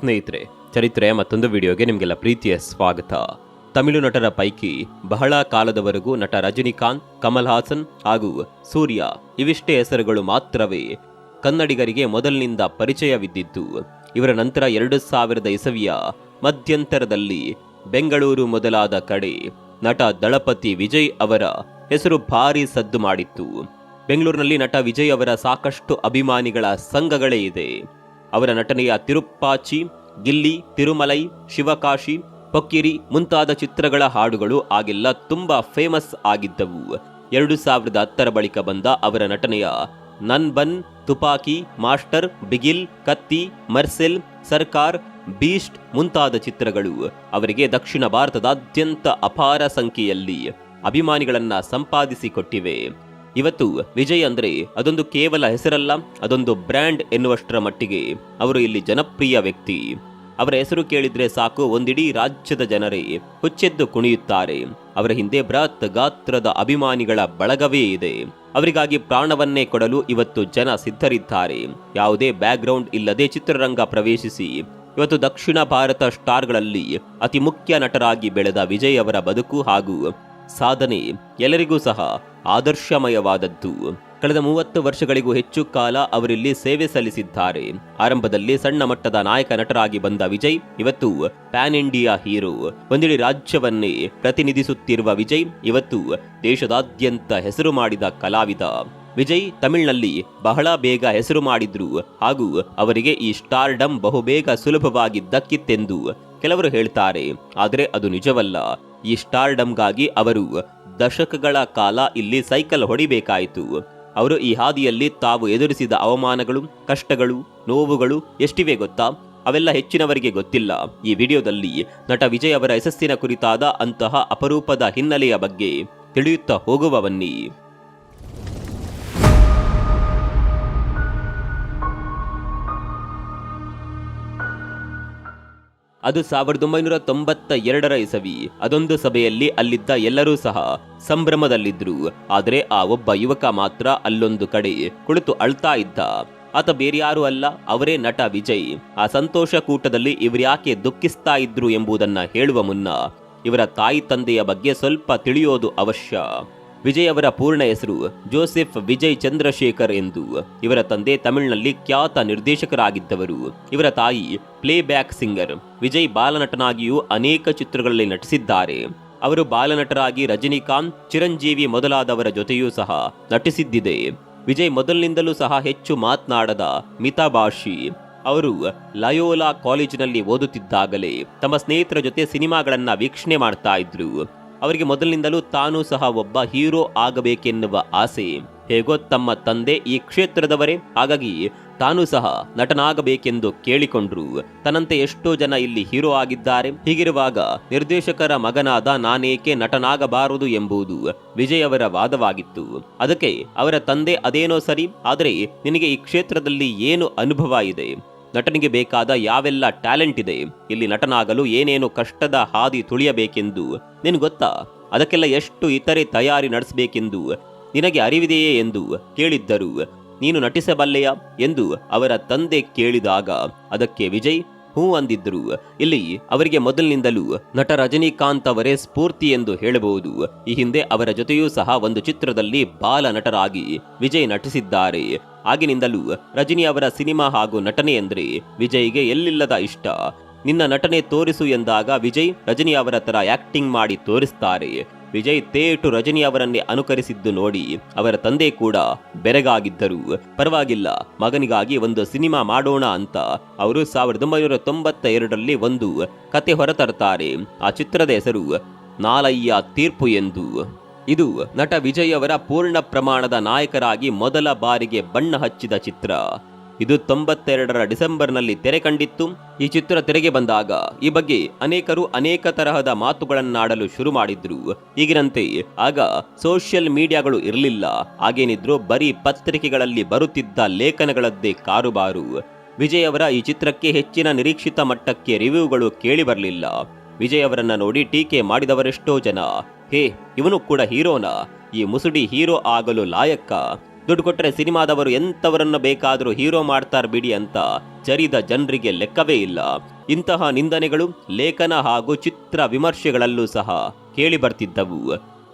ಸ್ನೇಹಿತರೆ, ಚರಿತ್ರೆ ಮತ್ತೊಂದು ವಿಡಿಯೋಗೆ ನಿಮಗೆಲ್ಲ ಪ್ರೀತಿಯ ಸ್ವಾಗತ. ತಮಿಳು ನಟರ ಪೈಕಿ ಬಹಳ ಕಾಲದವರೆಗೂ ನಟ ರಜನಿಕಾಂತ್, ಕಮಲ್ ಹಾಸನ್ ಹಾಗೂ ಸೂರ್ಯ ಇವಿಷ್ಟೇ ಹೆಸರುಗಳು ಮಾತ್ರವೇ ಕನ್ನಡಿಗರಿಗೆ ಮೊದಲಿನಿಂದ ಪರಿಚಯವಿದ್ದಿದ್ದು, ಇವರ ನಂತರ ಎರಡು ಸಾವಿರದ ಇಸವಿಯ ಮಧ್ಯಂತರದಲ್ಲಿ ಬೆಂಗಳೂರು ಮೊದಲಾದ ಕಡೆ ನಟ ದಳಪತಿ ವಿಜಯ್ ಅವರ ಹೆಸರು ಭಾರಿ ಸದ್ದು ಮಾಡಿತ್ತು. ಬೆಂಗಳೂರಿನಲ್ಲಿ ನಟ ವಿಜಯ್ ಅವರ ಸಾಕಷ್ಟು ಅಭಿಮಾನಿಗಳ ಸಂಘಗಳೇ ಇದೆ. ಅವರ ನಟನೆಯ ತಿರುಪ್ಪಾಚಿ ಗಿಲ್ಲಿ, ತಿರುಮಲೈ, ಶಿವಕಾಶಿ, ಪೊಕ್ಕಿರಿ ಮುಂತಾದ ಚಿತ್ರಗಳ ಹಾಡುಗಳು ಆಗೆಲ್ಲ, ತುಂಬಾ ಫೇಮಸ್ ಆಗಿದ್ದವು. ಎರಡು ಸಾವಿರದ ಹತ್ತರ ಬಳಿಕ ಬಂದ ಅವರ ನಟನೆಯ ನನ್ ಬನ್ ತುಪಾಕಿ, ಮಾಸ್ಟರ್, ಬಿಗಿಲ್, ಕತ್ತಿ, ಮರ್ಸೆಲ್, ಸರ್ಕಾರ್, ಬೀಸ್ಟ್ ಮುಂತಾದ ಚಿತ್ರಗಳು ಅವರಿಗೆ ದಕ್ಷಿಣ ಭಾರತದಾದ್ಯಂತ ಅಪಾರ ಸಂಖ್ಯೆಯಲ್ಲಿ ಅಭಿಮಾನಿಗಳನ್ನ ಸಂಪಾದಿಸಿಕೊಟ್ಟಿವೆ. ಇವತ್ತು ವಿಜಯ್ ಅಂದ್ರೆ ಅದೊಂದು ಕೇವಲ ಹೆಸರಲ್ಲ, ಅದೊಂದು ಬ್ರ್ಯಾಂಡ್ ಎನ್ನುವಷ್ಟರ ಮಟ್ಟಿಗೆ ಅವರು ಇಲ್ಲಿ ಜನಪ್ರಿಯ ವ್ಯಕ್ತಿ. ಅವರ ಹೆಸರು ಕೇಳಿದ್ರೆ ಸಾಕು, ಒಂದಿಡೀ ರಾಜ್ಯದ ಜನರೇ ಹುಚ್ಚೆದ್ದು ಕುಣಿಯುತ್ತಾರೆ. ಅವರ ಹಿಂದೆ ಬೃಹತ್ ಗಾತ್ರದ ಅಭಿಮಾನಿಗಳ ಬಳಗವೇ ಇದೆ. ಅವರಿಗಾಗಿ ಪ್ರಾಣವನ್ನೇ ಕೊಡಲು ಇವತ್ತು ಜನ ಸಿದ್ಧರಿದ್ದಾರೆ. ಯಾವುದೇ ಬ್ಯಾಕ್ಗ್ರೌಂಡ್ ಇಲ್ಲದೆ ಚಿತ್ರರಂಗ ಪ್ರವೇಶಿಸಿ, ಇವತ್ತು ದಕ್ಷಿಣ ಭಾರತ ಸ್ಟಾರ್ಗಳಲ್ಲಿ ಅತಿ ಮುಖ್ಯ ನಟರಾಗಿ ಬೆಳೆದ ವಿಜಯ್ ಅವರ ಬದುಕು ಹಾಗೂ ಸಾಧನೆ ಎಲ್ಲರಿಗೂ ಸಹ ಆದರ್ಶಮಯವಾದದ್ದು. ಕಳೆದ ಮೂವತ್ತು ವರ್ಷಗಳಿಗೂ ಹೆಚ್ಚು ಕಾಲ ಅವರಿಲ್ಲಿ ಸೇವೆ ಸಲ್ಲಿಸಿದ್ದಾರೆ. ಆರಂಭದಲ್ಲಿ ಸಣ್ಣ ಮಟ್ಟದ ನಾಯಕ ನಟರಾಗಿ ಬಂದ ವಿಜಯ್, ಇವತ್ತು ಪ್ಯಾನ್ ಇಂಡಿಯಾ ಹೀರೋ. ಒಂದಿಡೀ ರಾಜ್ಯವನ್ನೇ ಪ್ರತಿನಿಧಿಸುತ್ತಿರುವ ವಿಜಯ್, ಇವತ್ತು ದೇಶದಾದ್ಯಂತ ಹೆಸರು ಮಾಡಿದ ಕಲಾವಿದ. ವಿಜಯ್ ತಮಿಳಿನಲ್ಲಿ ಬಹಳ ಬೇಗ ಹೆಸರು ಮಾಡಿದ್ರು ಹಾಗೂ ಅವರಿಗೆ ಈ ಸ್ಟಾರ್ಡಮ್ ಬಹುಬೇಗ ಸುಲಭವಾಗಿ ದಕ್ಕಿತ್ತೆಂದು ಕೆಲವರು ಹೇಳ್ತಾರೆ. ಆದರೆ ಅದು ನಿಜವಲ್ಲ. ಈ ಸ್ಟಾರ್ಡಮ್ಗಾಗಿ ಅವರು ದಶಕಗಳ ಕಾಲ ಇಲ್ಲಿ ಸೈಕಲ್ ಹೊಡಿಬೇಕಾಯಿತು. ಅವರು ಈ ಹಾದಿಯಲ್ಲಿ ತಾವು ಎದುರಿಸಿದ ಅವಮಾನಗಳು, ಕಷ್ಟಗಳು, ನೋವುಗಳು ಎಷ್ಟಿವೆ ಗೊತ್ತಾ? ಅವೆಲ್ಲ ಹೆಚ್ಚಿನವರಿಗೆ ಗೊತ್ತಿಲ್ಲ. ಈ ವಿಡಿಯೋದಲ್ಲಿ ನಟ ವಿಜಯ್ ಅವರ ಯಶಸ್ಸಿನ ಕುರಿತಾದ ಅಂತಹ ಅಪರೂಪದ ಹಿನ್ನೆಲೆಯ ಬಗ್ಗೆ ತಿಳಿಯುತ್ತಾ ಹೋಗುವ ಬನ್ನಿ. ಅದು ಸಾವಿರದ ಒಂಬೈನೂರ ತೊಂಬತ್ತ ಎರಡರ ಇಸವಿ. ಅದೊಂದು ಸಭೆಯಲ್ಲಿ ಅಲ್ಲಿದ್ದ ಎಲ್ಲರೂ ಸಹ ಸಂಭ್ರಮದಲ್ಲಿದ್ರು. ಆದರೆ ಆ ಒಬ್ಬ ಯುವಕ ಮಾತ್ರ ಅಲ್ಲೊಂದು ಕಡೆ ಕುಳಿತು ಅಳ್ತಾ ಇದ್ದ. ಆತ ಬೇರ್ಯಾರೂ ಅಲ್ಲ, ಅವರೇ ನಟ ವಿಜಯ್. ಆ ಸಂತೋಷ ಕೂಟದಲ್ಲಿ ಇವರ್ಯಾಕೆ ದುಃಖಿಸ್ತಾ ಇದ್ರು ಎಂಬುದನ್ನ ಹೇಳುವ ಮುನ್ನ ಇವರ ತಾಯಿ ತಂದೆಯ ಬಗ್ಗೆ ಸ್ವಲ್ಪ ತಿಳಿಯೋದು ಅವಶ್ಯ. ವಿಜಯ್ ಅವರ ಪೂರ್ಣ ಹೆಸರು ಜೋಸೆಫ್ ವಿಜಯ್ ಚಂದ್ರಶೇಖರ್ ಎಂದು. ಇವರ ತಂದೆ ತಮಿಳಿನಲ್ಲಿ ಖ್ಯಾತ ನಿರ್ದೇಶಕರಾಗಿದ್ದವರು. ಇವರ ತಾಯಿ ಪ್ಲೇಬ್ಯಾಕ್ ಸಿಂಗರ್. ವಿಜಯ್ ಬಾಲನಟನಾಗಿಯೂ ಅನೇಕ ಚಿತ್ರಗಳಲ್ಲಿ ನಟಿಸಿದ್ದಾರೆ. ಅವರು ಬಾಲನಟರಾಗಿ ರಜನಿಕಾಂತ್, ಚಿರಂಜೀವಿ ಮೊದಲಾದವರ ಜೊತೆಯೂ ಸಹ ನಟಿಸಿದ್ದಿದೆ. ವಿಜಯ್ ಮೊದಲಿನಿಂದಲೂ ಸಹ ಹೆಚ್ಚು ಮಾತನಾಡದ ಮಿತಾಭಾಷಿ ಅವರು ಲಯೋಲಾ ಕಾಲೇಜಿನಲ್ಲಿ ಓದುತ್ತಿದ್ದಾಗಲೇ ತಮ್ಮ ಸ್ನೇಹಿತರ ಜೊತೆ ಸಿನಿಮಾಗಳನ್ನು ವೀಕ್ಷಣೆ ಮಾಡ್ತಾ ಇದ್ರು. ಅವರಿಗೆ ಮೊದಲಿನಿಂದಲೂ ತಾನೂ ಸಹ ಒಬ್ಬ ಹೀರೋ ಆಗಬೇಕೆನ್ನುವ ಆಸೆ. ಹೇಗೋ ತಮ್ಮ ತಂದೆ ಈ ಕ್ಷೇತ್ರದವರೇ. ಹಾಗಾಗಿ ತಾನೂ ಸಹ ನಟನಾಗಬೇಕೆಂದು ಕೇಳಿಕೊಂಡ್ರು. ತನ್ನಂತೆ ಎಷ್ಟೋ ಜನ ಇಲ್ಲಿ ಹೀರೋ ಆಗಿದ್ದಾರೆ. ಹೀಗಿರುವಾಗ ನಿರ್ದೇಶಕರ ಮಗನಾದ ನಾನೇಕೆ ನಟನಾಗಬಾರದು ಎಂಬುದು ವಿಜಯ್ ಅವರ ವಾದವಾಗಿತ್ತು. ಅದಕ್ಕೆ ಅವರ ತಂದೆ ಅದೇನೋ ಸರಿ. ಆದರೆ ನಿನಗೆ ಈ ಕ್ಷೇತ್ರದಲ್ಲಿ ಏನು ಅನುಭವ ಇದೆ? ನಟನಿಗೆ ಬೇಕಾದ ಯಾವೆಲ್ಲ ಟ್ಯಾಲೆಂಟ್ ಇದೆ? ಇಲ್ಲಿ ನಟನಾಗಲು ಏನೇನು ಕಷ್ಟದ ಹಾದಿ ತುಳಿಯಬೇಕೆಂದು ನಿನ್ ಗೊತ್ತಾ? ಅದಕ್ಕೆಲ್ಲ ಎಷ್ಟು ಇತರೆ ತಯಾರಿ ನಡೆಸಬೇಕೆಂದು ನಿನಗೆ ಅರಿವಿದೆಯೇ ಎಂದು ಕೇಳಿದ್ದರು. ನೀನು ನಟಿಸಬಲ್ಲೆಯಾ? ಎಂದು ಅವರ ತಂದೆ ಕೇಳಿದಾಗ, ಅದಕ್ಕೆ ವಿಜಯ್ ಹೂ ಅಂದಿದ್ರು ಇಲ್ಲಿ ಅವರಿಗೆ ಮೊದಲಿನಿಂದಲೂ ನಟ ರಜನಿಕಾಂತ್ ಅವರೇ ಸ್ಫೂರ್ತಿ ಎಂದು ಹೇಳಬಹುದು. ಈ ಹಿಂದೆ ಅವರ ಜೊತೆಯೂ ಸಹ ಒಂದು ಚಿತ್ರದಲ್ಲಿ ಬಾಲ ನಟರಾಗಿ ವಿಜಯ್ ನಟಿಸಿದ್ದಾರೆ. ಆಗಿನಿಂದಲೂ ರಜನಿ ಅವರ ಸಿನಿಮಾ ಹಾಗೂ ನಟನೆ ಎಂದರೆ ವಿಜಯ್ಗೆ ಎಲ್ಲಿಲ್ಲದ ಇಷ್ಟ. ನಿನ್ನ ನಟನೆ ತೋರಿಸು ಎಂದಾಗ ವಿಜಯ್ ರಜನಿ ಅವರ ತರ ಆಕ್ಟಿಂಗ್ ಮಾಡಿ ತೋರಿಸ್ತಾರೆ. ವಿಜಯ್ ತೇಟು ರಜನಿ ಅವರನ್ನೇ ಅನುಕರಿಸಿದ್ದು ನೋಡಿ ಅವರ ತಂದೆ ಕೂಡ ಬೆರಗಾಗಿದ್ದರು. ಪರವಾಗಿಲ್ಲ, ಮಗನಿಗಾಗಿ ಒಂದು ಸಿನಿಮಾ ಮಾಡೋಣ ಅಂತ ಅವರು ಸಾವಿರದ ಒಂಬೈನೂರ ತೊಂಬತ್ತ ಎರಡರಲ್ಲಿ ಒಂದು ಕತೆ ಹೊರತರ್ತಾರೆ. ಆ ಚಿತ್ರದ ಹೆಸರು ನಾಲಯ್ಯ ತೀರ್ಪು ಎಂದು. ಇದು ನಟ ವಿಜಯ್ ಅವರ ಪೂರ್ಣ ಪ್ರಮಾಣದ ನಾಯಕರಾಗಿ ಮೊದಲ ಬಾರಿಗೆ ಬಣ್ಣ ಹಚ್ಚಿದ ಚಿತ್ರ. ಇದು ತೊಂಬತ್ತೆರಡರ ಡಿಸೆಂಬರ್ನಲ್ಲಿ ತೆರೆ ಕಂಡಿತ್ತು. ಈ ಚಿತ್ರ ತೆರೆಗೆ ಬಂದಾಗ ಈ ಬಗ್ಗೆ ಅನೇಕರು ಅನೇಕ ತರಹದ ಮಾತುಗಳನ್ನಾಡಲು ಶುರು ಮಾಡಿದ್ರು. ಈಗಿನಂತೆ ಆಗ ಸೋಷಿಯಲ್ ಮೀಡಿಯಾಗಳು ಇರಲಿಲ್ಲ. ಹಾಗೇನಿದ್ರು ಬರೀ ಪತ್ರಿಕೆಗಳಲ್ಲಿ ಬರುತ್ತಿದ್ದ ಲೇಖನಗಳದ್ದೇ ಕಾರುಬಾರು. ವಿಜಯ್ ಅವರ ಈ ಚಿತ್ರಕ್ಕೆ ಹೆಚ್ಚಿನ ನಿರೀಕ್ಷಿತ ಮಟ್ಟಕ್ಕೆ ರಿವ್ಯೂಗಳು ಕೇಳಿ ಬರಲಿಲ್ಲ. ವಿಜಯ್ ಅವರನ್ನ ನೋಡಿ ಟೀಕೆ ಮಾಡಿದವರೆಷ್ಟೋ ಜನ. ಹೇ, ಇವನು ಕೂಡ ಹೀರೋನಾ? ಈ ಮುಸುಡಿ ಹೀರೋ ಆಗಲು ಲಾಯಕ್ಕ? ದುಡ್ಡು ಕೊಟ್ಟರೆ ಸಿನಿಮಾದವರು ಎಂಥವರನ್ನು ಬೇಕಾದರೂ ಹೀರೋ ಮಾಡ್ತಾರೆ ಬಿಡಿ ಅಂತ ಚರಿದ ಜನರಿಗೆ ಲೆಕ್ಕವೇ ಇಲ್ಲ. ಇಂತಹ ನಿಂದನೆಗಳು ಲೇಖನ ಹಾಗೂ ಚಿತ್ರ ವಿಮರ್ಶೆಗಳಲ್ಲೂ ಸಹ ಕೇಳಿ ಬರ್ತಿದ್ದವು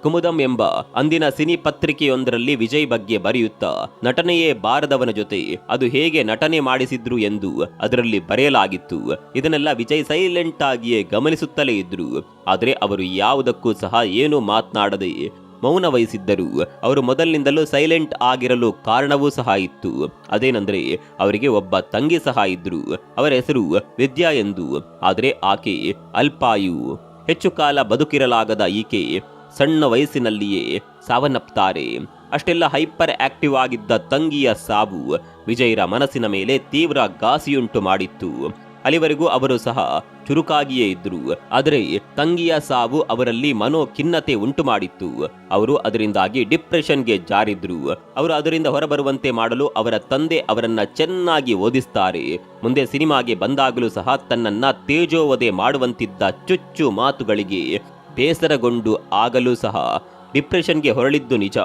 ಕುಮುದಂ ಎಂಬ ಅಂದಿನ ಸಿನಿ ಪತ್ರಿಕೆಯೊಂದರಲ್ಲಿ ವಿಜಯ್ ಬಗ್ಗೆ ಬರೆಯುತ್ತಾ, ನಟನೆಯೇ ಬಾರದವನ ಜೊತೆ ಅದು ಹೇಗೆ ನಟನೆ ಮಾಡಿಸಿದ್ರು ಎಂದು ಅದರಲ್ಲಿ ಬರೆಯಲಾಗಿತ್ತು. ಇದನ್ನೆಲ್ಲ ವಿಜಯ್ ಸೈಲೆಂಟ್ ಆಗಿಯೇ ಗಮನಿಸುತ್ತಲೇ ಇದ್ರು. ಆದರೆ ಅವರು ಯಾವುದಕ್ಕೂ ಸಹ ಏನು ಮಾತನಾಡದೆ ಮೌನ ವಹಿಸಿದ್ದರು ಅವರು ಮೊದಲಿನಿಂದಲೂ ಸೈಲೆಂಟ್ ಆಗಿರಲು ಕಾರಣವೂ ಸಹ ಇತ್ತು. ಅದೇನೆಂದರೆ, ಅವರಿಗೆ ಒಬ್ಬ ತಂಗಿ ಸಹ ಇದ್ರು ಅವರ ಹೆಸರು ವಿದ್ಯಾ ಎಂದು. ಆದರೆ ಆಕೆ ಅಲ್ಪಾಯು. ಹೆಚ್ಚು ಕಾಲ ಬದುಕಿರಲಾಗದ ಈಕೆ ಸಣ್ಣ ವಯಸ್ಸಿನಲ್ಲಿಯೇ ಸಾವನ್ನಪ್ತಾರೆ. ಅಷ್ಟೆಲ್ಲ ಹೈಪರ್ ಆಕ್ಟಿವ್ ಆಗಿದ್ದ ತಂಗಿಯ ಸಾವು ವಿಜಯರ ಮನಸ್ಸಿನ ಮೇಲೆ ತೀವ್ರ ಗಾಸಿಯುಂಟು ಮಾಡಿತ್ತು. ಅಲ್ಲಿವರೆಗೂ ಅವರು ಸಹ ಚುರುಕಾಗಿಯೇ ಇದ್ದರು. ಆದರೆ ತಂಗಿಯ ಸಾವು ಅವರಲ್ಲಿ ಮನೋಖಿನ್ನತೆ ಉಂಟು ಮಾಡಿತ್ತು ಅವರು ಅದರಿಂದಾಗಿ ಡಿಪ್ರೆಷನ್ಗೆ ಜಾರಿದ್ರು. ಅವರು ಅದರಿಂದ ಹೊರಬರುವಂತೆ ಮಾಡಲು ಅವರ ತಂದೆ ಅವರನ್ನ ಚೆನ್ನಾಗಿ ಓದಿಸ್ತಾರೆ. ಮುಂದೆ ಸಿನಿಮಾಗೆ ಬಂದಾಗಲೂ ಸಹ ತನ್ನನ್ನ ತೇಜೋವಧೆ ಮಾಡುವಂತಿದ್ದ ಚುಚ್ಚು ಮಾತುಗಳಿಗೆ ಬೇಸರಗೊಂಡು ಆಗಲೂ ಸಹ ಡಿಪ್ರೆಷನ್ಗೆ ಹೊರಳಿದ್ದು ನಿಜ.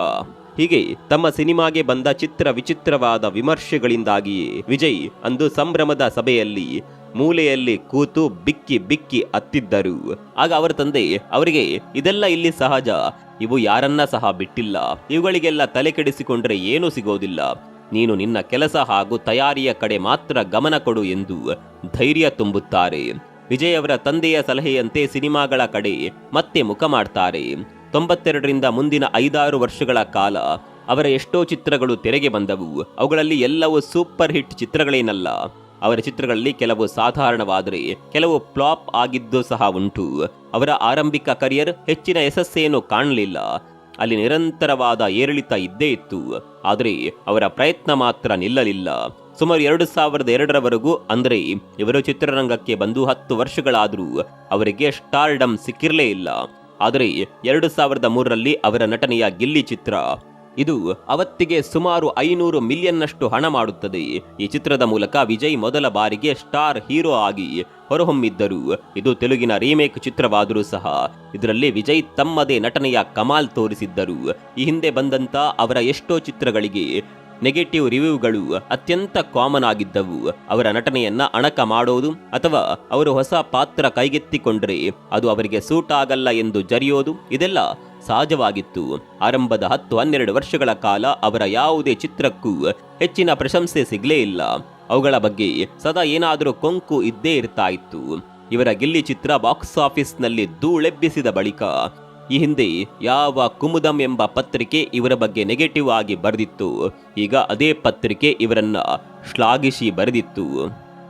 ಹೀಗೆ ತಮ್ಮ ಸಿನಿಮಾಗೆ ಬಂದ ಚಿತ್ರ ವಿಚಿತ್ರವಾದ ವಿಮರ್ಶೆಗಳಿಂದಾಗಿಯೇ ವಿಜಯ್ ಅಂದು ಸಂಭ್ರಮದ ಸಭೆಯಲ್ಲಿ ಮೂಲೆಯಲ್ಲಿ ಕೂತು ಬಿಕ್ಕಿ ಬಿಕ್ಕಿ ಅತ್ತಿದ್ದರು. ಆಗ ಅವರ ತಂದೆ, ಅವರಿಗೆ ಇದೆಲ್ಲ ಇಲ್ಲಿ ಸಹಜ. ಇವು ಯಾರನ್ನ ಸಹ ಬಿಟ್ಟಿಲ್ಲ. ಇವುಗಳಿಗೆಲ್ಲ ತಲೆ ಕೆಡಿಸಿಕೊಂಡ್ರೆ ಏನೂ ಸಿಗೋದಿಲ್ಲ. ನೀನು ನಿನ್ನ ಕೆಲಸ ಹಾಗೂ ತಯಾರಿಯ ಕಡೆ ಮಾತ್ರ ಗಮನ ಕೊಡು ಎಂದು ಧೈರ್ಯ ತುಂಬುತ್ತಾರೆ. ವಿಜಯ್ ಅವರ ತಂದೆಯ ಸಲಹೆಯಂತೆ ಸಿನಿಮಾಗಳ ಕಡೆ ಮತ್ತೆ ಮುಖ ಮಾಡ್ತಾರೆ. ತೊಂಬತ್ತೆರಡರಿಂದ ಮುಂದಿನ ಐದಾರು ವರ್ಷಗಳ ಕಾಲ ಅವರ ಎಷ್ಟೋ ಚಿತ್ರಗಳು ತೆರೆಗೆ ಬಂದವು. ಅವುಗಳಲ್ಲಿ ಎಲ್ಲವೂ ಸೂಪರ್ ಹಿಟ್ ಚಿತ್ರಗಳೇನಲ್ಲ. ಅವರ ಚಿತ್ರಗಳಲ್ಲಿ ಕೆಲವು ಸಾಧಾರಣವಾದರೆ ಕೆಲವು ಫ್ಲಾಪ್ ಆಗಿದ್ದು ಸಹ ಉಂಟು. ಅವರ ಆರಂಭಿಕ ಕರಿಯರ್ ಹೆಚ್ಚಿನ ಯಶಸ್ಸೇನು ಕಾಣಲಿಲ್ಲ. ಅಲ್ಲಿ ನಿರಂತರವಾದ ಏರಿಳಿತ ಇದ್ದೇ ಇತ್ತು. ಆದರೆ ಅವರ ಪ್ರಯತ್ನ ಮಾತ್ರ ನಿಲ್ಲಲಿಲ್ಲ. ಸುಮಾರು ಎರಡು ಸಾವಿರದ ಎರಡರವರೆಗೂ ಅಂದರೆ ಇವರು ಚಿತ್ರರಂಗಕ್ಕೆ ಬಂದು ಹತ್ತು ವರ್ಷಗಳಾದರೂ ಅವರಿಗೆ ಸ್ಟಾರ್ಡಮ್ ಸಿಕ್ಕಿರಲೇ ಇಲ್ಲ. ಆದರೆ ಎರಡು ಸಾವಿರದ ಮೂರರಲ್ಲಿ ಅವರ ನಟನೆಯ ಗಿಲ್ಲಿ ಚಿತ್ರ ಇದು ಅವತ್ತಿಗೆ ಸುಮಾರು ಐನೂರು ಮಿಲಿಯನ್ನಷ್ಟು ಹಣ ಮಾಡುತ್ತದೆ. ಈ ಚಿತ್ರದ ಮೂಲಕ ವಿಜಯ್ ಮೊದಲ ಬಾರಿಗೆ ಸ್ಟಾರ್ ಹೀರೋ ಆಗಿ ಹೊರಹೊಮ್ಮಿದ್ದರು. ಇದು ತೆಲುಗಿನ ರೀಮೇಕ್ ಚಿತ್ರವಾದರೂ ಸಹ. ಇದರಲ್ಲಿ ವಿಜಯ್ ತಮ್ಮದೇ ನಟನೆಯ ಕಮಾಲ್ ತೋರಿಸಿದ್ದರು. ಈ ಹಿಂದೆ ಬಂದಂತ ಅವರ ಎಷ್ಟೋ ಚಿತ್ರಗಳಿಗೆ ನೆಗೆಟಿವ್ ರಿವ್ಯೂಗಳು ಅತ್ಯಂತ ಕಾಮನ್ ಆಗಿದ್ದವು. ಅವರ ನಟನೆಯನ್ನ ಅಣಕ ಮಾಡೋದು ಅಥವಾ ಅವರು ಹೊಸ ಪಾತ್ರ ಕೈಗೆತ್ತಿಕೊಂಡ್ರೆ ಅದು ಅವರಿಗೆ ಸೂಟ್ ಆಗಲ್ಲ ಎಂದು ಜರಿಯೋದು ಇದೆಲ್ಲ ಸಹಜವಾಗಿತ್ತು. ಆರಂಭದ ಹತ್ತು ಹನ್ನೆರಡು ವರ್ಷಗಳ ಕಾಲ ಅವರ ಯಾವುದೇ ಚಿತ್ರಕ್ಕೂ ಹೆಚ್ಚಿನ ಪ್ರಶಂಸೆ ಸಿಗಲೇ ಇಲ್ಲ. ಅವುಗಳ ಬಗ್ಗೆ ಸದಾ ಏನಾದರೂ ಕೊಂಕು ಇದ್ದೇ ಇರ್ತಾ ಇತ್ತು. ಇವರ ಗಿಲ್ಲಿ ಚಿತ್ರ ಬಾಕ್ಸ್ ಆಫೀಸ್ನಲ್ಲಿ ಧೂಳೆಬ್ಬಿಸಿದ ಬಳಿಕ ಈ ಹಿಂದೆ ಯಾವ ಕುಮುದಂ ಎಂಬ ಪತ್ರಿಕೆ ಇವರ ಬಗ್ಗೆ ನೆಗೆಟಿವ್ ಆಗಿ ಬರೆದಿತ್ತು, ಈಗ ಅದೇ ಪತ್ರಿಕೆ ಇವರನ್ನ ಶ್ಲಾಘಿಸಿ ಬರೆದಿತ್ತು.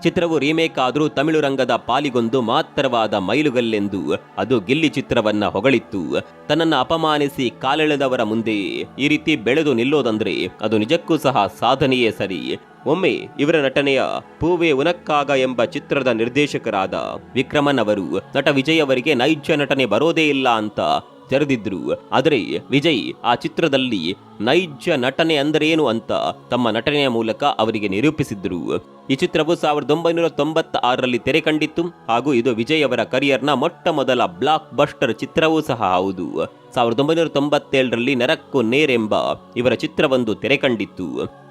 ಚಿತ್ರವು ರೀಮೇಕ್ ಆದರೂ ತಮಿಳು ರಂಗದ ಪಾಲಿಗೊಂದು ಮಾತ್ರವಾದ ಮೈಲುಗಲ್ಲೆಂದು ಅದು ಗಿಲ್ಲಿ ಚಿತ್ರವನ್ನ ಹೊಗಳಿತ್ತು. ತನ್ನನ್ನು ಅಪಮಾನಿಸಿ ಕಾಲೆಳೆದವರ ಮುಂದೆ ಈ ರೀತಿ ಬೆಳೆದು ನಿಲ್ಲೋದಂದ್ರೆ ಅದು ನಿಜಕ್ಕೂ ಸಹ ಸಾಧನೆಯೇ ಸರಿ. ಒಮ್ಮೆ ಇವರ ನಟನೆಯ ಪೂವೆ ಉನಕ್ಕಾಗ ಎಂಬ ಚಿತ್ರದ ನಿರ್ದೇಶಕರಾದ ವಿಕ್ರಮನ್ ಅವರು ನಟ ವಿಜಯ್ ಅವರಿಗೆ ನೈಜ ನಟನೆ ಬರೋದೇ ಇಲ್ಲ ಅಂತ ತೆರೆದಿದ್ರು. ಆದರೆ ವಿಜಯ್ ಆ ಚಿತ್ರದಲ್ಲಿ ನೈಜ ನಟನೆ ಅಂದರೇನು ಅಂತ ತಮ್ಮ ನಟನೆಯ ಮೂಲಕ ಅವರಿಗೆ ನಿರೂಪಿಸಿದ್ರು. ಈ ಚಿತ್ರವು ಸಾವಿರದ ಒಂಬೈನೂರ ತೊಂಬತ್ತ ಆರರಲ್ಲಿ ತೆರೆ ಕಂಡಿತ್ತು ಹಾಗೂ ಇದು ವಿಜಯ್ ಅವರ ಕರಿಯರ್ನ ಮೊಟ್ಟ ಮೊದಲ ಬ್ಲಾಕ್ ಬಸ್ಟರ್ ಚಿತ್ರವೂ ಸಹ ಹೌದು. ಸಾವಿರದ ಒಂಬೈನೂರ ತೊಂಬತ್ತೇಳರಲ್ಲಿ ನರಕ್ಕು ನೇರೆಂಬ ಇವರ ಚಿತ್ರವೊಂದು ತೆರೆ ಕಂಡಿತ್ತು.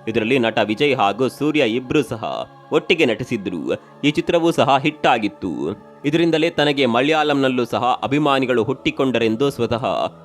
ಇದರಲ್ಲಿ ನಟ ವಿಜಯ್ ಹಾಗೂ ಸೂರ್ಯ ಇಬ್ರು ಸಹ ಒಟ್ಟಿಗೆ ನಟಿಸಿದ್ರು. ಈ ಚಿತ್ರವೂ ಸಹ ಹಿಟ್ ಆಗಿತ್ತು. ಇದರಿಂದಲೇ ತನಗೆ ಮಲಯಾಳಂನಲ್ಲೂ ಸಹ ಅಭಿಮಾನಿಗಳು ಹುಟ್ಟಿಕೊಂಡರೆಂದು ಸ್ವತಃ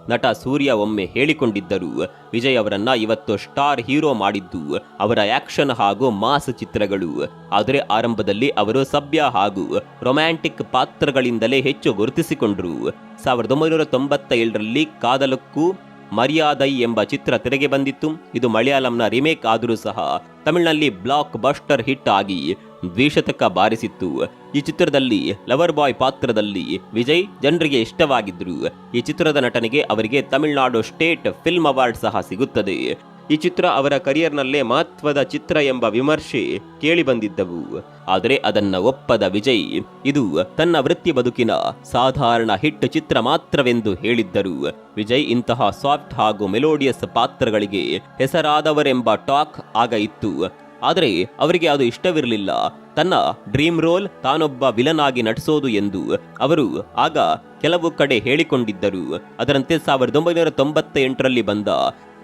ನಟ ಸೂರ್ಯ ಒಮ್ಮೆ ಹೇಳಿಕೊಂಡಿದ್ದರು. ವಿಜಯ್ ಅವರನ್ನ ಇವತ್ತು ಸ್ಟಾರ್ ಹೀರೋ ಮಾಡಿದ್ದು ಅವರ ಆಕ್ಷನ್ ಹಾಗೂ ಮಾಸ್ ಚಿತ್ರಗಳು. ಆದರೆ ಆರಂಭದಲ್ಲಿ ಅವರು ಸಭ್ಯ ಹಾಗೂ ರೊಮ್ಯಾಂಟಿಕ್ ಪಾತ್ರಗಳಿಂದಲೇ ಹೆಚ್ಚು ಗುರುತಿಸಿಕೊಂಡರು. ಸಾವಿರದ ಒಂಬೈನೂರ ತೊಂಬತ್ತ ಏಳರಲ್ಲಿ ಕಾದಲಕ್ಕೂ ಮರ್ಯಾದೈ ಎಂಬ ಚಿತ್ರ ತೆರೆಗೆ ಬಂದಿತ್ತು. ಇದು ಮಲಯಾಳಂನ ರಿಮೇಕ್ ಆದರೂ ಸಹ ತಮಿಳಿನಲ್ಲಿ ಬ್ಲಾಕ್ ಬಸ್ಟರ್ ಹಿಟ್ ಆಗಿ ದ್ವಿಶತಕ ಬಾರಿಸಿತ್ತು. ಈ ಚಿತ್ರದಲ್ಲಿ ಲವರ್ ಬಾಯ್ ಪಾತ್ರದಲ್ಲಿ ವಿಜಯ್ ಜನರಿಗೆ ಇಷ್ಟವಾಗಿದ್ರು. ಈ ಚಿತ್ರದ ನಟನೆಗೆ ಅವರಿಗೆ ತಮಿಳುನಾಡು ಸ್ಟೇಟ್ ಫಿಲ್ಮ್ ಅವಾರ್ಡ್ ಸಹ ಸಿಗುತ್ತದೆ. ಈ ಚಿತ್ರ ಅವರ ಕರಿಯರ್ನಲ್ಲೇ ಮಹತ್ವದ ಚಿತ್ರ ಎಂಬ ವಿಮರ್ಶೆ ಕೇಳಿ ಬಂದಿದ್ದವು. ಆದರೆ ಅದನ್ನ ಒಪ್ಪದ ವಿಜಯ್, ಇದು ತನ್ನ ವೃತ್ತಿ ಬದುಕಿನ ಸಾಧಾರಣ ಹಿಟ್ ಚಿತ್ರ ಮಾತ್ರವೆಂದು ಹೇಳಿದ್ದರು. ವಿಜಯ್ ಇಂತಹ ಸಾಫ್ಟ್ ಹಾಗೂ ಮೆಲೋಡಿಯಸ್ ಪಾತ್ರಗಳಿಗೆ ಹೆಸರಾದವರೆಂಬ ಟಾಕ್ ಆಗ ಇತ್ತು. ಆದರೆ ಅವರಿಗೆ ಅದು ಇಷ್ಟವಿರಲಿಲ್ಲ. ತನ್ನ ಡ್ರೀಮ್ ರೋಲ್ ತಾನೊಬ್ಬ ವಿಲನ್ ಆಗಿ ನಟಿಸೋದು ಎಂದು ಅವರು ಆಗ ಕೆಲವು ಕಡೆ ಹೇಳಿಕೊಂಡಿದ್ದರು. ಅದರಂತೆ ಸಾವಿರದ ಒಂಬೈನೂರ ತೊಂಬತ್ತ ಎಂಟರಲ್ಲಿ ಬಂದ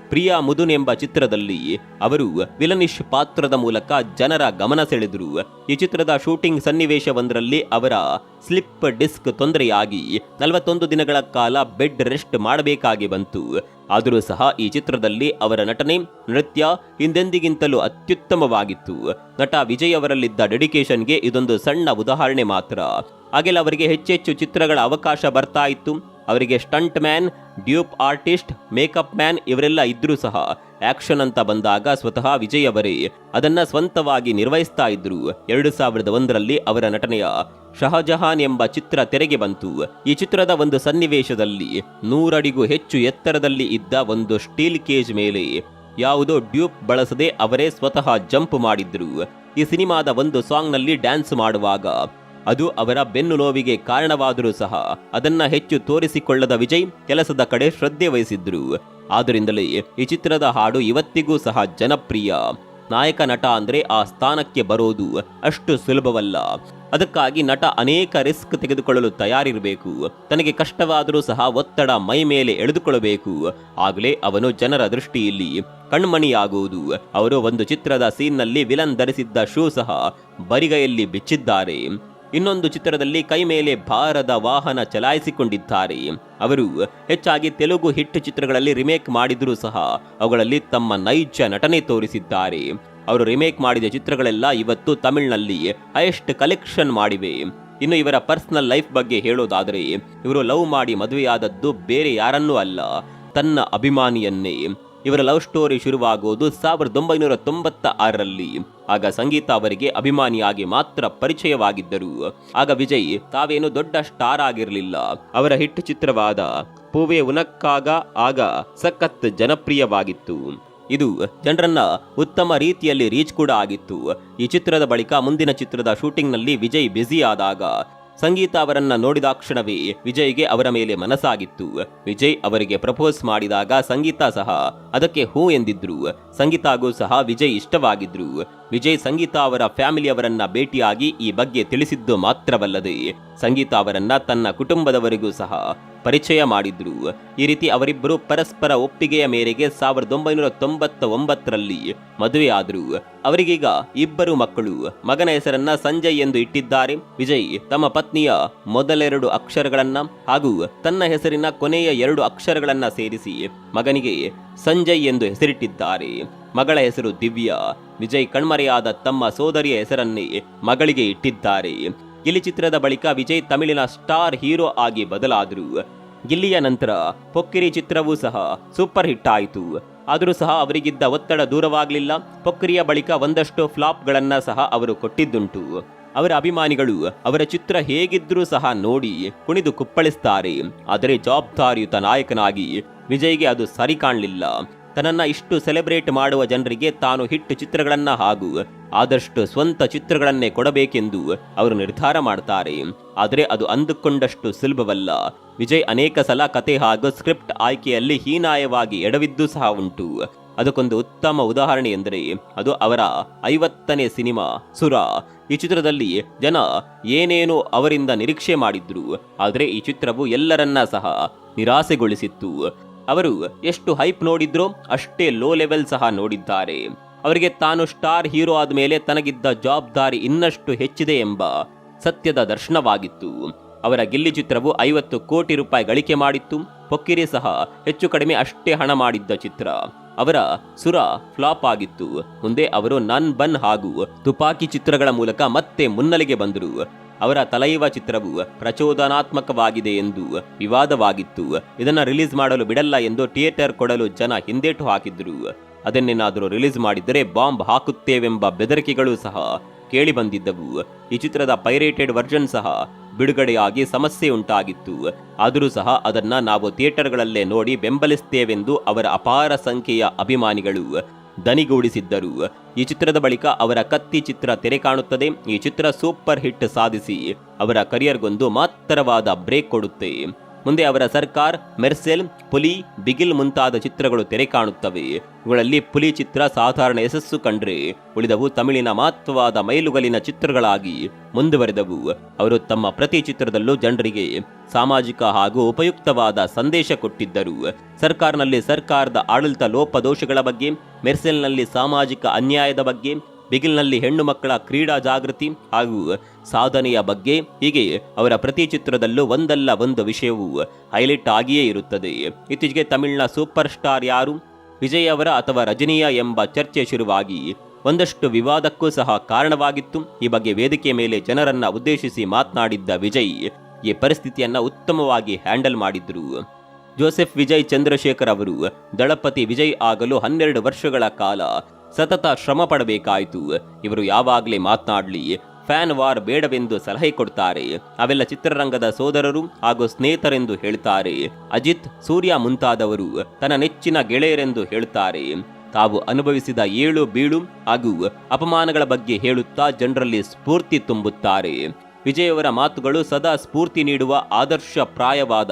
ಪ್ರಿಯಾ ಮುದುನ್ ಎಂಬ ಚಿತ್ರದಲ್ಲಿ ಅವರು ವಿಲನಿಶ್ ಪಾತ್ರದ ಮೂಲಕ ಜನರ ಗಮನ ಸೆಳೆದರು. ಈ ಚಿತ್ರದ ಶೂಟಿಂಗ್ ಸನ್ನಿವೇಶವೊಂದರಲ್ಲಿ ಅವರ ಸ್ಲಿಪ್ ಡಿಸ್ಕ್ ತೊಂದರೆಯಾಗಿ ನಲವತ್ತೊಂದು ದಿನಗಳ ಕಾಲ ಬೆಡ್ ರೆಸ್ಟ್ ಮಾಡಬೇಕಾಗಿ ಬಂತು. ಆದರೂ ಸಹ ಈ ಚಿತ್ರದಲ್ಲಿ ಅವರ ನಟನೆ, ನೃತ್ಯ ಹಿಂದೆಂದಿಗಿಂತಲೂ ಅತ್ಯುತ್ತಮವಾಗಿತ್ತು. ನಟ ವಿಜಯ್ ಅವರಲ್ಲಿದ್ದ ಡೆಡಿಕೇಶನ್ಗೆ ಇದೊಂದು ಸಣ್ಣ ಉದಾಹರಣೆ ಮಾತ್ರ. ಹಾಗೆಲ್ಲ ಅವರಿಗೆ ಹೆಚ್ಚೆಚ್ಚು ಚಿತ್ರಗಳ ಅವಕಾಶ ಬರ್ತಾ ಇತ್ತು. ಅವರಿಗೆ stuntman, dupe artist, makeup man ಇವರೆಲ್ಲ ಇದ್ರೂ ಸಹ ಆಕ್ಷನ್ ಅಂತ ಬಂದಾಗ ಸ್ವತಃ ವಿಜಯ್ ಅವರೇ. ಅದನ್ನ ಸ್ವಂತವಾಗಿ ನಿರ್ವಹಿಸ್ತಾ ಇದ್ರು. ಎರಡು ಸಾವಿರದ ಒಂದರಲ್ಲಿ ಅವರ ನಟನೆಯ ಶಹಜಹಾನ್ ಎಂಬ ಚಿತ್ರ ತೆರೆಗೆ ಬಂತು. ಈ ಚಿತ್ರದ ಒಂದು ಸನ್ನಿವೇಶದಲ್ಲಿ ನೂರಡಿಗೂ ಹೆಚ್ಚು ಎತ್ತರದಲ್ಲಿ ಇದ್ದ ಒಂದು ಸ್ಟೀಲ್ ಕೇಜ್ ಮೇಲೆ ಯಾವುದೋ ಡ್ಯೂಪ್ ಬಳಸದೆ ಅವರೇ ಸ್ವತಃ ಜಂಪ್ ಮಾಡಿದ್ರು. ಈ ಸಿನಿಮಾದ ಒಂದು ಸಾಂಗ್ನಲ್ಲಿ ಡ್ಯಾನ್ಸ್ ಮಾಡುವಾಗ ಅದು ಅವರ ಬೆನ್ನು ನೋವಿಗೆ ಕಾರಣವಾದರೂ ಸಹ ಅದನ್ನ ಹೆಚ್ಚು ತೋರಿಸಿಕೊಳ್ಳದ ವಿಜಯ್ ಕೆಲಸದ ಕಡೆ ಶ್ರದ್ಧೆ ವಹಿಸಿದ್ರು. ಆದ್ದರಿಂದಲೇ ಈ ಚಿತ್ರದ ಹಾಡು ಇವತ್ತಿಗೂ ಸಹ ಜನಪ್ರಿಯ. ನಾಯಕ ನಟ ಅಂದ್ರೆ ಆ ಸ್ಥಾನಕ್ಕೆ ಬರೋದು ಅಷ್ಟು ಸುಲಭವಲ್ಲ. ಅದಕ್ಕಾಗಿ ನಟ ಅನೇಕ ರಿಸ್ಕ್ ತೆಗೆದುಕೊಳ್ಳಲು ತಯಾರಿರಬೇಕು. ತನಗೆ ಕಷ್ಟವಾದರೂ ಸಹ ಒತ್ತಡ ಮೈ ಮೇಲೆ ಎಳೆದುಕೊಳ್ಳಬೇಕು. ಆಗಲೇ ಅವನು ಜನರ ದೃಷ್ಟಿಯಲ್ಲಿ ಕಣ್ಮಣಿಯಾಗುವುದು. ಅವರು ಒಂದು ಚಿತ್ರದ ಸೀನ್ನಲ್ಲಿ ವಿಲನ್ ಧರಿಸಿದ್ದ ಶೂ ಸಹ ಬರಿಗೈಯಲ್ಲಿ ಬಿಚ್ಚಿದ್ದಾರೆ. ಇನ್ನೊಂದು ಚಿತ್ರದಲ್ಲಿ ಕೈ ಮೇಲೆ ಭಾರದ ವಾಹನ ಚಲಾಯಿಸಿಕೊಂಡಿದ್ದಾರೆ. ಅವರು ಹೆಚ್ಚಾಗಿ ತೆಲುಗು ಹಿಟ್ ಚಿತ್ರಗಳಲ್ಲಿ ರಿಮೇಕ್ ಮಾಡಿದರೂ ಸಹ ಅವುಗಳಲ್ಲಿ ತಮ್ಮ ನೈಜ ನಟನೆ ತೋರಿಸಿದ್ದಾರೆ. ಅವರು ರಿಮೇಕ್ ಮಾಡಿದ ಚಿತ್ರಗಳೆಲ್ಲ ಇವತ್ತು ತಮಿಳಿನಲ್ಲಿ ಹೈಯೆಸ್ಟ್ ಕಲೆಕ್ಷನ್ ಮಾಡಿವೆ. ಇನ್ನು ಇವರ ಪರ್ಸನಲ್ ಲೈಫ್ ಬಗ್ಗೆ ಹೇಳೋದಾದರೆ, ಇವರು ಲವ್ ಮಾಡಿ ಮದುವೆಯಾದದ್ದು ಬೇರೆ ಯಾರನ್ನೂ ಅಲ್ಲ, ತನ್ನ ಅಭಿಮಾನಿಯನ್ನೇ. ಇವರ ಲವ್ ಸ್ಟೋರಿ ಶುರುವಾಗುವುದು ಸಾವಿರದ ಒಂಬೈನೂರ ತೊಂಬತ್ತ ಆರರಲ್ಲಿ. ಆಗ ಸಂಗೀತ ಅವರಿಗೆ ಅಭಿಮಾನಿಯಾಗಿ ಮಾತ್ರ ಪರಿಚಯವಾಗಿದ್ದರು. ಆಗ ವಿಜಯ್, ತಾವೇನು ದೊಡ್ಡ ಸ್ಟಾರ್ ಆಗಿರಲಿಲ್ಲ. ಅವರ ಹಿಟ್ ಚಿತ್ರವಾದ ಪೂವೆ ಉನಕ್ಕಾಗ ಆಗ ಸಖತ್ ಜನಪ್ರಿಯವಾಗಿತ್ತು. ಇದು ಜನರನ್ನ ಉತ್ತಮ ರೀತಿಯಲ್ಲಿ ರೀಚ್ ಕೂಡ ಆಗಿತ್ತು. ಈ ಚಿತ್ರದ ಬಳಿಕ ಮುಂದಿನ ಚಿತ್ರದ ಶೂಟಿಂಗ್ನಲ್ಲಿ ವಿಜಯ್ ಬ್ಯುಸಿ ಆದಾಗ ಸಂಗೀತ ಅವರನ್ನ ನೋಡಿದಾಕ್ಷಣವೇ ವಿಜಯ್ಗೆ ಅವರ ಮೇಲೆ ಮನಸ್ಸಾಗಿತ್ತು. ವಿಜಯ್ ಅವರಿಗೆ ಪ್ರಪೋಸ್ ಮಾಡಿದಾಗ ಸಂಗೀತ ಸಹ ಅದಕ್ಕೆ ಹೂ ಎಂದಿದ್ರು. ಸಂಗೀತಾಗೂ ಸಹ ವಿಜಯ್ ಇಷ್ಟವಾಗಿದ್ರು. ವಿಜಯ್ ಸಂಗೀತ ಅವರ ಫ್ಯಾಮಿಲಿಯವರನ್ನ ಭೇಟಿಯಾಗಿ ಈ ಬಗ್ಗೆ ತಿಳಿಸಿದ್ದು ಮಾತ್ರವಲ್ಲದೆ ಸಂಗೀತಾ ಅವರನ್ನ ತನ್ನ ಕುಟುಂಬದವರಿಗೂ ಸಹ ಪರಿಚಯ ಮಾಡಿದ್ರು. ಈ ರೀತಿ ಅವರಿಬ್ಬರು ಪರಸ್ಪರ ಒಪ್ಪಿಗೆಯ ಮೇರೆಗೆ ಸಾವಿರದ ಒಂಬೈನೂರ ತೊಂಬತ್ತ ಒಂಬತ್ತರಲ್ಲಿ ಮದುವೆಯಾದರು. ಅವರಿಗೀಗ ಇಬ್ಬರು ಮಕ್ಕಳು. ಮಗನ ಹೆಸರನ್ನ ಸಂಜಯ್ ಎಂದು ಇಟ್ಟಿದ್ದಾರೆ. ವಿಜಯ್ ತಮ್ಮ ಪತ್ನಿಯ ಮೊದಲೆರಡು ಅಕ್ಷರಗಳನ್ನ ಹಾಗೂ ತನ್ನ ಹೆಸರಿನ ಕೊನೆಯ ಎರಡು ಅಕ್ಷರಗಳನ್ನ ಸೇರಿಸಿ ಮಗನಿಗೆ ಸಂಜಯ್ ಎಂದು ಹೆಸರಿಟ್ಟಿದ್ದಾರೆ. ಮಗಳ ಹೆಸರು ದಿವ್ಯಾ. ವಿಜಯ್ ಕಣ್ಮರೆಯಾದ ತಮ್ಮ ಸೋದರಿಯ ಹೆಸರನ್ನೇ ಮಗಳಿಗೆ ಇಟ್ಟಿದ್ದಾರೆ. ಗಿಲ್ಲಿ ಚಿತ್ರದ ಬಳಿಕ ವಿಜಯ್ ತಮಿಳಿನ ಸ್ಟಾರ್ ಹೀರೋ ಆಗಿ ಬದಲಾದರು. ಗಿಲ್ಲಿಯ ನಂತರ ಪೊಕ್ಕಿರಿ ಚಿತ್ರವೂ ಸಹ ಸೂಪರ್ ಹಿಟ್ ಆಯಿತು. ಆದರೂ ಸಹ ಅವರಿಗಿದ್ದ ಒತ್ತಡ ದೂರವಾಗಲಿಲ್ಲ. ಪೊಕ್ಕಿರಿಯ ಬಳಿಕ ಒಂದಷ್ಟು ಫ್ಲಾಪ್ಗಳನ್ನು ಸಹ ಅವರು ಕೊಟ್ಟಿದ್ದುಂಟು. ಅವರ ಅಭಿಮಾನಿಗಳು ಅವರ ಚಿತ್ರ ಹೇಗಿದ್ರೂ ಸಹ ನೋಡಿ ಕುಣಿದು ಕುಪ್ಪಳಿಸ್ತಾರೆ. ಆದರೆ ಜವಾಬ್ದಾರಿಯುತ ನಾಯಕನಾಗಿ ವಿಜಯ್ಗೆ ಅದು ಸರಿ ಕಾಣಲಿಲ್ಲ. ತನ್ನನ್ನ ಇಷ್ಟು ಸೆಲೆಬ್ರೇಟ್ ಮಾಡುವ ಜನರಿಗೆ ತಾನು ಹಿಟ್ಟು ಚಿತ್ರಗಳನ್ನು ಹಾಗೂ ಆದಷ್ಟು ಸ್ವಂತ ಚಿತ್ರಗಳನ್ನೇ ಕೊಡಬೇಕೆಂದು ಅವರು ನಿರ್ಧಾರ ಮಾಡ್ತಾರೆ. ಆದರೆ ಅದು ಅಂದುಕೊಂಡಷ್ಟು ಸುಲಭವಲ್ಲ. ವಿಜಯ್ ಅನೇಕ ಸಲ ಕತೆ ಹಾಗೂ ಸ್ಕ್ರಿಪ್ಟ್ ಆಯ್ಕೆಯಲ್ಲಿ ಹೀನಾಯವಾಗಿ ಎಡವಿದ್ದು ಸಹ ಉಂಟು. ಅದಕ್ಕೊಂದು ಉತ್ತಮ ಉದಾಹರಣೆ ಎಂದರೆ ಅದು ಅವರ ಐವತ್ತನೇ ಸಿನಿಮಾ ಸುರ. ಈ ಚಿತ್ರದಲ್ಲಿ ಜನ ಏನೇನು ಅವರಿಂದ ನಿರೀಕ್ಷೆ ಮಾಡಿದ್ರು. ಆದರೆ ಈ ಚಿತ್ರವು ಎಲ್ಲರನ್ನ ಸಹ ನಿರಾಸೆಗೊಳಿಸಿತ್ತು. ಅವರು ಎಷ್ಟು ಹೈಪ್ ನೋಡಿದ್ರೋ ಅಷ್ಟೇ ಲೋ ಲೆವೆಲ್ ಸಹ ನೋಡಿದ್ದಾರೆ. ಅವರಿಗೆ ತಾನು ಸ್ಟಾರ್ ಹೀರೋ ಆದ ಮೇಲೆ ತನಗಿದ್ದ ಜವಾಬ್ದಾರಿ ಇನ್ನಷ್ಟು ಹೆಚ್ಚಿದೆ ಎಂಬ ಸತ್ಯದ ದರ್ಶನವಾಗಿತ್ತು. ಅವರ ಗಿಲ್ಲಿ ಚಿತ್ರವು ಐವತ್ತು ಕೋಟಿ ರೂಪಾಯಿ ಗಳಿಕೆ ಮಾಡಿತ್ತು. ಪೊಕ್ಕಿರಿ ಸಹ ಹೆಚ್ಚು ಕಡಿಮೆ ಅಷ್ಟೇ ಹಣ ಮಾಡಿದ್ದ ಚಿತ್ರ. ಅವರ ಸುರ ಫ್ಲಾಪ್ ಆಗಿತ್ತು. ಮುಂದೆ ಅವರು ನನ್ ಬನ್ ಹಾಗೂ ತುಪಾಕಿ ಚಿತ್ರಗಳ ಮೂಲಕ ಮತ್ತೆ ಮುನ್ನೆಲೆಗೆ ಬಂದರು. ಅವರ ತಲೈವ ಚಿತ್ರವು ಪ್ರಚೋದನಾತ್ಮಕವಾಗಿದೆ ಎಂದು ವಿವಾದವಾಗಿತ್ತು. ಇದನ್ನು ರಿಲೀಸ್ ಮಾಡಲು ಬಿಡಲ್ಲ ಎಂದು ಥಿಯೇಟರ್ ಕೊಡಲು ಜನ ಹಿಂದೇಟು ಹಾಕಿದ್ರು. ಅದನ್ನೇನಾದರೂ ರಿಲೀಸ್ ಮಾಡಿದರೆ ಬಾಂಬ್ ಹಾಕುತ್ತೇವೆಂಬ ಬೆದರಿಕೆಗಳು ಸಹ ಕೇಳಿ ಬಂದಿದ್ದವು ಈ ಚಿತ್ರದ ಪೈರೇಟೆಡ್ ವರ್ಜನ್ ಸಹ ಬಿಡುಗಡೆಯಾಗಿ ಸಮಸ್ಯೆ ಉಂಟಾಗಿತ್ತು. ಆದರೂ ಸಹ ಅದನ್ನ ನಾವು ಥಿಯೇಟರ್ಗಳಲ್ಲೇ ನೋಡಿ ಬೆಂಬಲಿಸ್ತೇವೆಂದು ಅವರ ಅಪಾರ ಸಂಖ್ಯೆಯ ಅಭಿಮಾನಿಗಳು ದನಿಗೂಡಿಸಿದ್ದರು. ಈ ಚಿತ್ರದ ಬಳಿಕ ಅವರ ಕತ್ತಿ ಚಿತ್ರ ತೆರೆ ಕಾಣುತ್ತದೆ. ಈ ಚಿತ್ರ ಸೂಪರ್ ಹಿಟ್ ಸಾಧಿಸಿ ಅವರ ಕರಿಯರ್ಗೊಂದು ಮಾತ್ತರವಾದ ಬ್ರೇಕ್ ಕೊಡುತ್ತೆ. ಮುಂದೆ ಅವರ ಸರ್ಕಾರ್, ಮೆರ್ಸೆಲ್, ಪುಲಿ, ಬಿಗಿಲ್ ಮುಂತಾದ ಚಿತ್ರಗಳು ತೆರೆ ಕಾಣುತ್ತವೆ. ಇವುಗಳಲ್ಲಿ ಪುಲಿ ಚಿತ್ರ ಸಾಧಾರಣ ಯಶಸ್ಸು ಕಂಡ್ರೆ ಉಳಿದವು ತಮಿಳಿನ ಮಹತ್ವವಾದ ಮೈಲುಗಲಿನ ಚಿತ್ರಗಳಾಗಿ ಮುಂದುವರೆದವು. ಅವರು ತಮ್ಮ ಪ್ರತಿ ಚಿತ್ರದಲ್ಲೂ ಜನರಿಗೆ ಸಾಮಾಜಿಕ ಹಾಗೂ ಉಪಯುಕ್ತವಾದ ಸಂದೇಶ ಕೊಟ್ಟಿದ್ದರು. ಸರ್ಕಾರ್ನಲ್ಲಿ ಸರ್ಕಾರದ ಆಡಳಿತ ಲೋಪದೋಷಗಳ ಬಗ್ಗೆ, ಮೆರ್ಸೆಲ್ನಲ್ಲಿ ಸಾಮಾಜಿಕ ಅನ್ಯಾಯದ ಬಗ್ಗೆ ಬಿಗಿಲ್ನಲ್ಲಿ ಹೆಣ್ಣು ಮಕ್ಕಳ ಕ್ರೀಡಾ ಜಾಗೃತಿ ಹಾಗೂ ಸಾಧನೆಯ ಬಗ್ಗೆ ಹೀಗೆ ಅವರ ಪ್ರತಿ ಚಿತ್ರದಲ್ಲೂ ಒಂದಲ್ಲ ಒಂದು ವಿಷಯವು ಹೈಲೈಟ್ ಆಗಿಯೇ ಇರುತ್ತದೆ. ಇತ್ತೀಚೆಗೆ ತಮಿಳಿನ ಸೂಪರ್ ಸ್ಟಾರ್ ಯಾರು? ವಿಜಯ್ ಅವರ ಅಥವಾ ರಜನೀಯ ಎಂಬ ಚರ್ಚೆ ಶುರುವಾಗಿ ಒಂದಷ್ಟು ವಿವಾದಕ್ಕೂ ಸಹ ಕಾರಣವಾಗಿತ್ತು. ಈ ಬಗ್ಗೆ ವೇದಿಕೆ ಮೇಲೆ ಜನರನ್ನ ಉದ್ದೇಶಿಸಿ ಮಾತನಾಡಿದ್ದ ವಿಜಯ್ ಈ ಪರಿಸ್ಥಿತಿಯನ್ನ ಉತ್ತಮವಾಗಿ ಹ್ಯಾಂಡಲ್ ಮಾಡಿದ್ರು. ಜೋಸೆಫ್ ವಿಜಯ್ ಚಂದ್ರಶೇಖರ್ ಅವರು ದಳಪತಿ ವಿಜಯ್ ಆಗಲು ಹನ್ನೆರಡು ವರ್ಷಗಳ ಕಾಲ ಸತತ ಶ್ರಮ ಪಡಬೇಕಾಯಿತು. ಇವರು ಯಾವಾಗಲೇ ಮಾತನಾಡಲಿ, ಫ್ಯಾನ್ ವಾರ್ ಬೇಡವೆಂದು ಸಲಹೆ ಕೊಡ್ತಾರೆ. ಅವೆಲ್ಲ ಚಿತ್ರರಂಗದ ಸೋದರರು ಹಾಗೂ ಸ್ನೇಹಿತರೆಂದು ಹೇಳ್ತಾರೆ. ಅಜಿತ್, ಸೂರ್ಯ ಮುಂತಾದವರು ತನ್ನ ನೆಚ್ಚಿನ ಗೆಳೆಯರೆಂದು ಹೇಳ್ತಾರೆ. ತಾವು ಅನುಭವಿಸಿದ ಏಳು ಬೀಳು ಹಾಗೂ ಅಪಮಾನಗಳ ಬಗ್ಗೆ ಹೇಳುತ್ತಾ ಜನರಲ್ಲಿ ಸ್ಫೂರ್ತಿ ತುಂಬುತ್ತಾರೆ. ವಿಜಯವರ ಮಾತುಗಳು ಸದಾ ಸ್ಫೂರ್ತಿ ನೀಡುವ ಆದರ್ಶಪ್ರಾಯವಾದ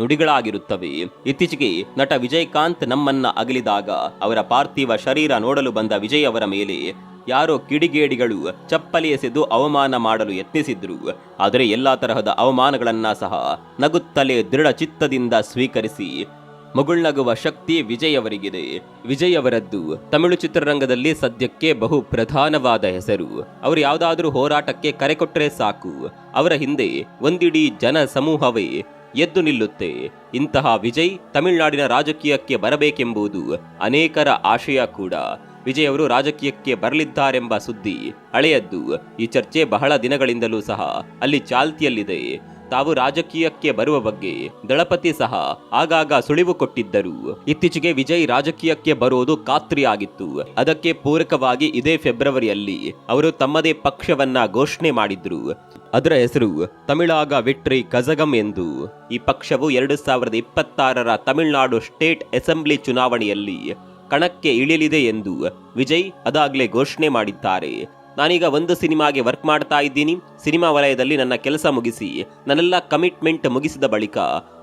ನುಡಿಗಳಾಗಿರುತ್ತವೆ. ಇತ್ತೀಚೆಗೆ ನಟ ವಿಜಯಕಾಂತ್ ನಮ್ಮನ್ನ ಅಗಲಿದಾಗ ಅವರ ಪಾರ್ಥಿವ ಶರೀರ ನೋಡಲು ಬಂದ ವಿಜಯ್ ಅವರ ಮೇಲೆ ಯಾರೋ ಕಿಡಿಗೇಡಿಗಳು ಚಪ್ಪಲಿ ಎಸೆದು ಅವಮಾನ ಮಾಡಲು ಯತ್ನಿಸಿದ್ರು. ಆದರೆ ಎಲ್ಲಾ ತರಹದ ಅವಮಾನಗಳನ್ನ ಸಹ ನಗುತ್ತಲೇ ದೃಢ ಚಿತ್ತದಿಂದ ಸ್ವೀಕರಿಸಿ ಮುಗುಳ್ನಗುವ ಶಕ್ತಿ ವಿಜಯ್ ಅವರಿಗಿದೆ. ವಿಜಯ್ ಅವರದ್ದು ತಮಿಳು ಚಿತ್ರರಂಗದಲ್ಲಿ ಸದ್ಯಕ್ಕೆ ಬಹು ಪ್ರಧಾನವಾದ ಹೆಸರು. ಅವರು ಯಾವುದಾದ್ರೂ ಹೋರಾಟಕ್ಕೆ ಕರೆ ಕೊಟ್ಟರೆ ಸಾಕು. ಅವರ ಹಿಂದೆ ಒಂದಿಡೀ ಜನ ಸಮೂಹವೇ ಎದ್ದು ನಿಲ್ಲುತ್ತೆ. ಇಂತಹ ವಿಜಯ್ ತಮಿಳುನಾಡಿನ ರಾಜಕೀಯಕ್ಕೆ ಬರಬೇಕೆಂಬುದು ಅನೇಕರ ಆಶಯ ಕೂಡ. ವಿಜಯ್ ಅವರು ರಾಜಕೀಯಕ್ಕೆ ಬರಲಿದ್ದಾರೆಂಬ ಸುದ್ದಿ ಹಳೆಯದ್ದು. ಈ ಚರ್ಚೆ ಬಹಳ ದಿನಗಳಿಂದಲೂ ಸಹ ಅಲ್ಲಿ ಚಾಲ್ತಿಯಲ್ಲಿದೆ. ತಾವು ರಾಜಕೀಯಕ್ಕೆ ಬರುವ ಬಗ್ಗೆ ದಳಪತಿ ಸಹ ಆಗಾಗ ಸುಳಿವು ಕೊಟ್ಟಿದ್ದರು. ಇತ್ತೀಚೆಗೆ ವಿಜಯ್ ರಾಜಕೀಯಕ್ಕೆ ಬರುವುದು ಖಾತ್ರಿಯಾಗಿತ್ತು ಅದಕ್ಕೆ ಪೂರಕವಾಗಿ ಇದೇ ಫೆಬ್ರವರಿಯಲ್ಲಿ ಅವರು ತಮ್ಮದೇ ಪಕ್ಷವನ್ನ ಘೋಷಣೆ ಮಾಡಿದ್ರು. ಅದರ ಹೆಸರು ತಮಿಳಾಗ ವಿಟ್ರಿ ಕಜಗಂ ಎಂದು. ಈ ಪಕ್ಷವು ಎರಡು ಸಾವಿರದ ಇಪ್ಪತ್ತಾರರ ತಮಿಳುನಾಡು ಸ್ಟೇಟ್ ಅಸೆಂಬ್ಲಿ ಚುನಾವಣೆಯಲ್ಲಿ ಕಣಕ್ಕೆ ಇಳಿಯಲಿದೆ ಎಂದು ವಿಜಯ್ ಅದಾಗಲೇ ಘೋಷಣೆ ಮಾಡಿದ್ದಾರೆ. ನಾನೀಗ ಒಂದು ಸಿನಿಮಾಗೆ ವರ್ಕ್ ಮಾಡ್ತಾ ಇದ್ದೀನಿ. ಸಿನಿಮಾ ವಲಯದಲ್ಲಿ ನನ್ನ ಕೆಲಸ ಮುಗಿಸಿ, ನನ್ನೆಲ್ಲ ಕಮಿಟ್ಮೆಂಟ್ ಮುಗಿಸಿದ ಬಳಿಕ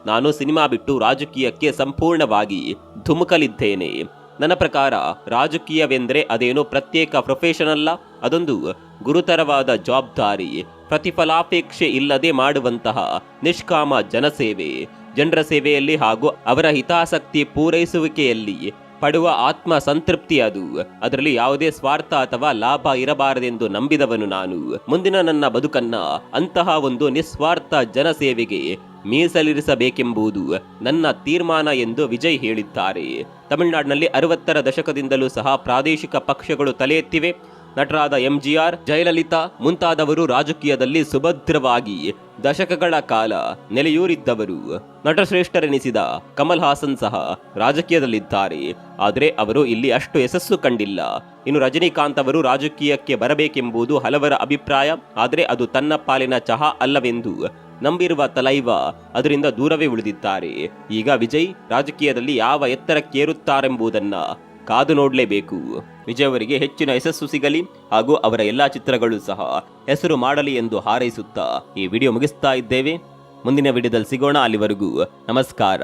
ನಾನು ಸಿನಿಮಾ ಬಿಟ್ಟು ರಾಜಕೀಯಕ್ಕೆ ಸಂಪೂರ್ಣವಾಗಿ ಧುಮುಕಲಿದ್ದೇನೆ. ನನ್ನ ಪ್ರಕಾರ ರಾಜಕೀಯವೆಂದರೆ ಅದೇನೋ ಪ್ರತ್ಯೇಕ ಪ್ರೊಫೆಷನ್ ಅಲ್ಲ, ಅದೊಂದು ಗುರುತರವಾದ ಜವಾಬ್ದಾರಿ, ಪ್ರತಿಫಲಾಪೇಕ್ಷೆ ಇಲ್ಲದೆ ಮಾಡುವಂತಹ ನಿಷ್ಕಾಮ ಜನಸೇವೆ, ಜನರ ಸೇವೆಯಲ್ಲಿ ಹಾಗೂ ಅವರ ಹಿತಾಸಕ್ತಿ ಪೂರೈಸುವಿಕೆಯಲ್ಲಿ ಪಡುವ ಆತ್ಮ ಸಂತೃಪ್ತಿ ಅದು. ಅದರಲ್ಲಿ ಯಾವುದೇ ಸ್ವಾರ್ಥ ಅಥವಾ ಲಾಭ ಇರಬಾರದೆಂದು ನಂಬಿದವನು ನಾನು. ಮುಂದಿನ ನನ್ನ ಬದುಕನ್ನ ಅಂತಹ ಒಂದು ನಿಸ್ವಾರ್ಥ ಜನಸೇವೆಗೆ ಮೀಸಲಿರಿಸಬೇಕೆಂಬುದು ನನ್ನ ತೀರ್ಮಾನ ಎಂದು ವಿಜಯ್ ಹೇಳಿದ್ದಾರೆ. ತಮಿಳುನಾಡಿನಲ್ಲಿ ಅರವತ್ತರ ದಶಕದಿಂದಲೂ ಸಹ ಪ್ರಾದೇಶಿಕ ಪಕ್ಷಗಳು ತಲೆ ಎತ್ತಿವೆ ನಟರಾದ ಎಂಜಿಆರ್, ಜಯಲಲಿತಾ ಮುಂತಾದವರು ರಾಜಕೀಯದಲ್ಲಿ ಸುಭದ್ರವಾಗಿ ದಶಕಗಳ ಕಾಲ ನೆಲೆಯೂರಿದ್ದವರು. ನಟಶ್ರೇಷ್ಠರೆನಿಸಿದ ಕಮಲ್ ಹಾಸನ್ ಸಹ ರಾಜಕೀಯದಲ್ಲಿದ್ದಾರೆ. ಆದರೆ ಅವರು ಇಲ್ಲಿ ಅಷ್ಟು ಯಶಸ್ಸು ಕಂಡಿಲ್ಲ. ಇನ್ನು ರಜನಿಕಾಂತ್ ಅವರು ರಾಜಕೀಯಕ್ಕೆ ಬರಬೇಕೆಂಬುದು ಹಲವರ ಅಭಿಪ್ರಾಯ. ಆದರೆ ಅದು ತನ್ನ ಪಾಲಿನ ಚಹಾ ಅಲ್ಲವೆಂದು ನಂಬಿರುವ ತಲೈವ ಅದರಿಂದ ದೂರವೇ ಉಳಿದಿದ್ದಾರೆ. ಈಗ ವಿಜಯ್ ರಾಜಕೀಯದಲ್ಲಿ ಯಾವ ಎತ್ತರಕ್ಕೇರುತ್ತಾರೆಂಬುದನ್ನ ಕಾದು ನೋಡಲೇಬೇಕು. ವಿಜಯ್ ಅವರಿಗೆ ಹೆಚ್ಚಿನ ಯಶಸ್ಸು ಸಿಗಲಿ ಹಾಗೂ ಅವರ ಎಲ್ಲಾ ಚಿತ್ರಗಳು ಸಹ ಹೆಸರು ಮಾಡಲಿ ಎಂದು ಹಾರೈಸುತ್ತಾ ಈ ವಿಡಿಯೋ ಮುಗಿಸ್ತಾ ಇದ್ದೇವೆ. ಮುಂದಿನ ವಿಡಿಯೋದಲ್ಲಿ ಸಿಗೋಣ ಅಲ್ಲಿವರೆಗೂ ನಮಸ್ಕಾರ.